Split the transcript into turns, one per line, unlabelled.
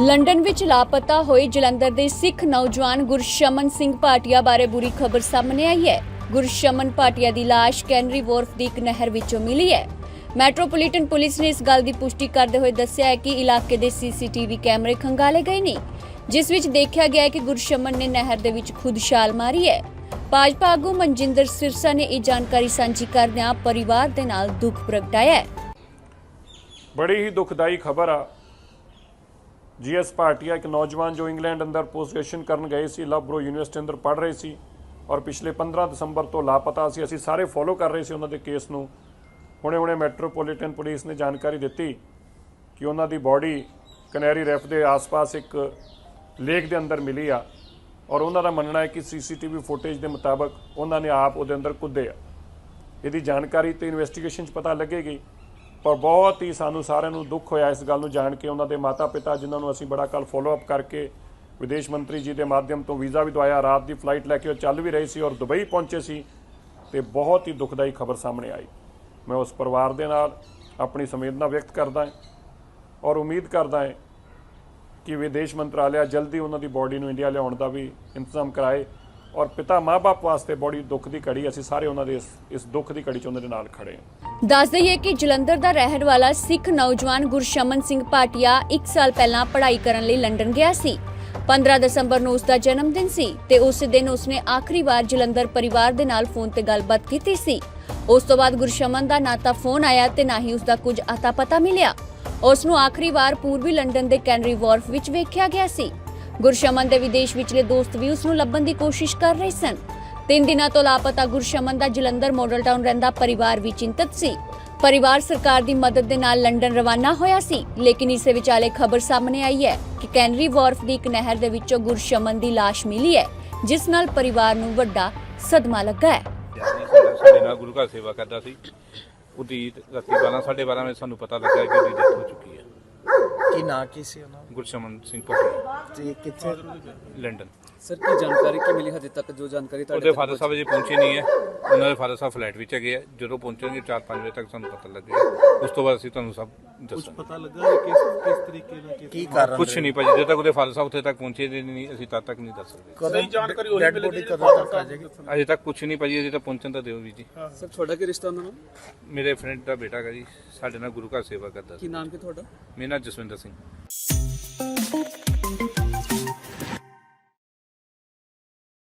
London ਵਿੱਚ ਲਾਪਤਾ ਹੋਏ ਜਲੰਧਰ ਦੇ ਸਿੱਖ ਨੌਜਵਾਨ ਗੁਰਸ਼ਮਨ ਸਿੰਘ ਭਾਟੀਆ ਬਾਰੇ ਬੁਰੀ ਖਬਰ ਸਾਹਮਣੇ ਆਈ ਹੈ। ਗੁਰਸ਼ਮਨ ਭਾਟੀਆ ਦੀ ਲਾਸ਼ ਕੈਨਰੀ ਵੋਰਫ ਦੀ ਇੱਕ ਨਹਿਰ ਵਿੱਚੋਂ ਮਿਲੀ ਹੈ। ਮੈਟਰੋਪੋਲੀਟਨ ਪੁਲਿਸ ਨੇ ਇਸ ਗੱਲ ਦੀ ਪੁਸ਼ਟੀ ਕਰਦੇ ਹੋਏ ਦੱਸਿਆ ਹੈ ਕਿ ਇਲਾਕੇ ਦੇ ਸੀਸੀਟੀਵੀ ਕੈਮਰੇ ਖੰਗਾਲੇ ਗਏ ਨੇ, ਜਿਸ ਵਿੱਚ ਦੇਖਿਆ ਗਿਆ ਹੈ ਕਿ ਗੁਰਸ਼ਮਨ ਨੇ ਨਹਿਰ ਦੇ ਵਿੱਚ ਖੁਦ ਛਾਲ ਮਾਰੀ ਹੈ। ਭਾਜਪਾ ਆਗੂ ਮਨਜਿੰਦਰ ਸਿਰਸਾ ਨੇ ਇਹ ਜਾਣਕਾਰੀ ਸਾਂਝੀ ਕਰਦਿਆਂ ਪਰਿਵਾਰ ਦੇ ਨਾਲ ਦੁੱਖ ਪ੍ਰਗਟਾਇਆ ਹੈ।
ਬੜੀ ਹੀ ਦੁਖਦਾਈ ਖਬਰ ਆ। ਜੀਐਸ ਭਾਟੀਆ ਇੱਕ ਨੌਜਵਾਨ ਜੋ ਇੰਗਲੈਂਡ ਅੰਦਰ ਪੋਸਟ ਗ੍ਰੈਜੂਏਸ਼ਨ ਕਰਨ ਗਏ ਸੀ, ਲਵਬਰੋ ਯੂਨੀਵਰਸਿਟੀ ਅੰਦਰ ਪੜ੍ਹ ਰਹੇ ਸੀ ਔਰ ਪਿਛਲੇ 15 ਦਸੰਬਰ ਤੋਂ ਲਾਪਤਾ ਸੀ। ਅਸੀਂ ਸਾਰੇ ਫੋਲੋ ਕਰ ਰਹੇ ਸੀ ਉਹਨਾਂ ਦੇ ਕੇਸ ਨੂੰ। ਹੁਣੇ ਹੁਣੇ ਮੈਟਰੋਪੋਲੀਟਨ ਪੁਲਿਸ ਨੇ ਜਾਣਕਾਰੀ ਦਿੱਤੀ ਕਿ ਉਹਨਾਂ ਦੀ ਬਾਡੀ ਕਨੈਰੀ ਰੈਫ ਦੇ ਆਸ-ਪਾਸ ਇੱਕ ਲੇਕ ਦੇ ਅੰਦਰ ਮਿਲੀ ਆ ਔਰ ਉਹਨਾਂ ਦਾ ਮੰਨਣਾ ਹੈ ਕਿ ਸੀਸੀਟੀਵੀ ਫੁਟੇਜ ਦੇ ਮੁਤਾਬਕ ਉਹਨਾਂ ਨੇ ਆਪ ਉਹਦੇ ਅੰਦਰ ਕੁੱਦੇ ਆ। ਇਹਦੀ ਜਾਣਕਾਰੀ ਤੇ ਇਨਵੈਸਟੀਗੇਸ਼ਨ 'ਚ ਪਤਾ ਲੱਗੇਗੀ। ਪਰ ਬਹੁਤ ਹੀ ਸਾਨੂੰ ਸਾਰਿਆਂ ਨੂੰ ਦੁੱਖ ਹੋਇਆ ਇਸ ਗੱਲ ਨੂੰ ਜਾਣ ਕੇ, ਉਹਨਾਂ ਦੇ ਮਾਤਾ-ਪਿਤਾ ਜਿਨ੍ਹਾਂ ਨੂੰ ਅਸੀਂ ਬੜਾ ਕੱਲ ਫੋਲੋ ਅਪ ਕਰਕੇ ਵਿਦੇਸ਼ ਮੰਤਰੀ ਜੀ ਦੇ ਮਾਧਿਅਮ ਤੋਂ ਵੀਜ਼ਾ ਵੀ ਦਵਾਇਆ, ਰਾਤ ਦੀ ਫਲਾਈਟ ਲੈ ਕੇ ਉਹ ਚੱਲ ਵੀ ਰਹੇ ਸੀ ਔਰ ਦੁਬਈ ਪਹੁੰਚੇ ਸੀ ਤੇ ਬਹੁਤ ਹੀ ਦੁਖਦਾਈ ਖਬਰ ਸਾਹਮਣੇ ਆਈ। ਮੈਂ ਉਸ ਪਰਿਵਾਰ ਦੇ ਨਾਲ ਆਪਣੀ ਸੰਵੇਦਨਾ ਵਿਅਕਤ ਕਰਦਾ ਹਾਂ ਔਰ ਉਮੀਦ ਕਰਦਾ ਹਾਂ ਕਿ ਵਿਦੇਸ਼ ਮੰਤਰਾਲਿਆ ਜਲਦੀ ਉਹਨਾਂ ਦੀ ਬਾਡੀ ਨੂੰ ਇੰਡੀਆ ਲਿਆਉਣ ਦਾ ਵੀ ਇੰਤਜ਼ਾਮ ਕਰਾਏ। ਔਰ ਪਿਤਾ ਮਾਪੇ ਵਾਸਤੇ ਬੜੀ ਦੁੱਖ ਦੀ ਘੜੀ, ਅਸੀਂ ਸਾਰੇ ਉਹਨਾਂ ਦੇ ਇਸ ਦੁੱਖ ਦੀ ਘੜੀ 'ਚ ਉਹਨਾਂ ਦੇ ਨਾਲ ਖੜੇ ਹਾਂ।
ਦੱਸ ਦਈਏ ਕਿ ਜਲੰਧਰ ਦਾ ਰਹਿਣ ਵਾਲਾ ਸਿੱਖ ਨੌਜਵਾਨ ਗੁਰਸ਼ਮਨ ਸਿੰਘ ਭਾਟੀਆ 1 ਸਾਲ ਪਹਿਲਾਂ ਪੜ੍ਹਾਈ ਕਰਨ ਲਈ ਲੰਡਨ ਗਿਆ ਸੀ। 15 ਦਸੰਬਰ ਨੂੰ ਉਸ ਦਾ ਜਨਮ ਦਿਨ ਸੀ ਤੇ ਉਸ ਦਿਨ ਉਸਨੇ ਆਖਰੀ ਵਾਰ ਜਲੰਧਰ ਪਰਿਵਾਰ ਦੇ ਨਾਲ ਫੋਨ ਤੇ ਗੱਲਬਾਤ ਕੀਤੀ ਸੀ। ਉਸ ਤੋਂ ਬਾਅਦ ਗੁਰਸ਼ਮਨ ਦਾ ਨਾ ਤਾਂ ਫੋਨ ਆਇਆ ਤੇ ਨਾ ਹੀ ਉਸ ਦਾ ਕੁਝ ਅਤਾ ਪਤਾ ਮਿਲਿਆ। ਉਸ ਨੂੰ ਆਖਰੀ ਵਾਰ ਪੂਰਬੀ ਲੰਡਨ ਦੇ ਕੈਨਰੀ ਵਾਰਫ ਵਿੱਚ ਵੇਖਿਆ ਗਿਆ ਸੀ। ਗੁਰਸ਼ਮਨ ਦੇ ਵਿਦੇਸ਼ ਵਿਚਲੇ ਦੋਸਤ ਵੀ ਉਸ ਨੂੰ ਲੱਭਣ ਦੀ ਕੋਸ਼ਿਸ਼ ਕਰ ਰਹੇ ਸਨ। ਤਿੰਨ ਦਿਨਾਂ ਤੋਂ ਲਾਪਤਾ ਗੁਰਸ਼ਮਨ ਦਾ ਜਲੰਧਰ ਮਾਡਲ ਟਾਊਨ ਰਹਿੰਦਾ ਪਰਿਵਾਰ ਵੀ ਚਿੰਤਤ ਸੀ। ਪਰਿਵਾਰ ਸਰਕਾਰ ਦੀ ਮਦਦ ਦੇ ਨਾਲ ਲੰਡਨ ਰਵਾਨਾ ਹੋਇਆ ਸੀ, ਲੇਕਿਨ ਇਸੇ ਵਿਚਾਲੇ ਖਬਰ ਸਾਹਮਣੇ ਆਈ ਹੈ ਕਿ ਕੈਨਰੀ ਵਾਰਫ ਦੀ ਇੱਕ ਨਹਿਰ ਦੇ ਵਿੱਚੋਂ ਗੁਰਸ਼ਮਨ ਦੀ ਲਾਸ਼ ਮਿਲੀ ਹੈ, ਜਿਸ ਨਾਲ ਪਰਿਵਾਰ ਨੂੰ ਵੱਡਾ ਸਦਮਾ ਲੱਗਾ ਹੈ।
ਸਾਡੇ ਨਾਲ ਗੁਰੂ ਘਰ ਸੇਵਾ ਕਰਦਾ ਸੀ। ਉਹਦੀ ਰਾਤੀ 12 12:30 ਵਜੇ ਸਾਨੂੰ ਪਤਾ ਲੱਗਾ ਕਿ ਉਹਦੀ ਡੈਥ ਹੋ ਚੁੱਕੀ ਹੈ।
ਕੀ ਨਾਂ ਕੀ ਸੀ ਉਹਨਾਂ
ਗੁਰਸ਼ਮਨ ਸਿੰਘ ਭੋਟੀ
ਤੇ ਕਿੱਥੇ?
ਲੰਡਨ।
ਸਰ ਕੀ ਜਾਣਕਾਰੀ ਕੀ ਮਿਲੀ ਹਜੇ ਤੱਕ? ਜੋ ਜਾਣਕਾਰੀ ਤੁਹਾਡੇ
ਉਹਦੇ
ਤੱਕ
ਫਾਦਰ ਸਾਹਿਬ ਜੀ ਪਹੁੰਚੇ ਨਹੀਂ ਹੈ। ਉਹਨਾਂ ਦੇ ਫਾਦਰ ਸਾਹਿਬ ਫਲਾਈਟ ਵਿੱਚ ਹੈਗੇ ਆ। ਜਦੋਂ ਪਹੁੰਚਣਗੇ 4-5 ਵਜੇ ਤੱਕ ਸਾਨੂੰ ਪਤਾ ਲੱਗੇਗਾ। ਉਸ ਤੋਂ ਬਾਅਦ ਅਸੀਂ ਤੁਹਾਨੂੰ ਸਭ ਦੱਸਾਂਗੇ
ਪਤਾ ਲੱਗਾ ਹੈ ਕਿਸ ਕਿਸ ਤਰੀਕੇ ਨਾਲ ਕਿਸ
ਕੀ ਕਾਰਨ
ਕੁਝ ਨਹੀਂ ਭਾਜੀ ਜਦੋਂ ਤੱਕ ਉਹਦੇ ਫਾਦਰ ਸਾਹਿਬ ਉੱਥੇ ਤੱਕ ਪਹੁੰਚੇ ਨਹੀਂ ਅਸੀਂ ਤਦ ਤੱਕ ਨਹੀਂ ਦੱਸ ਸਕਦੇ।
ਕਦੋਂ ਜਾਣਕਾਰੀ ਹੋਈ ਡੈਡ ਬੋਡੀ ਕਦੋਂ ਤੱਕ ਆ ਜਾਏਗੀ?
ਅਜੇ ਤੱਕ ਕੁਝ ਨਹੀਂ ਭਾਜੀ ਅਜੇ ਤੱਕ ਪਹੁੰਚਣ ਤਾਂ ਦਿਓ ਵੀ ਜੀ।
ਸਰ ਤੁਹਾਡਾ ਕੀ ਰਿਸ਼ਤਾ ਉਹਨਾਂ ਨਾਲ?
ਮੇਰੇ ਫਰੈਂਡ ਦਾ ਬੇਟਾ ਹੈਗਾ ਜੀ ਸਾਡੇ ਨਾਲ ਗੁਰੂ ਘਰ ਸੇਵਾ ਕਰਦਾ ਸੀ।
ਕੀ ਨਾਮ ਕੀ ਤੁਹਾਡਾ?
ਮੇਰਾ ਜਸਵਿੰਦਰ ਸਿੰਘ।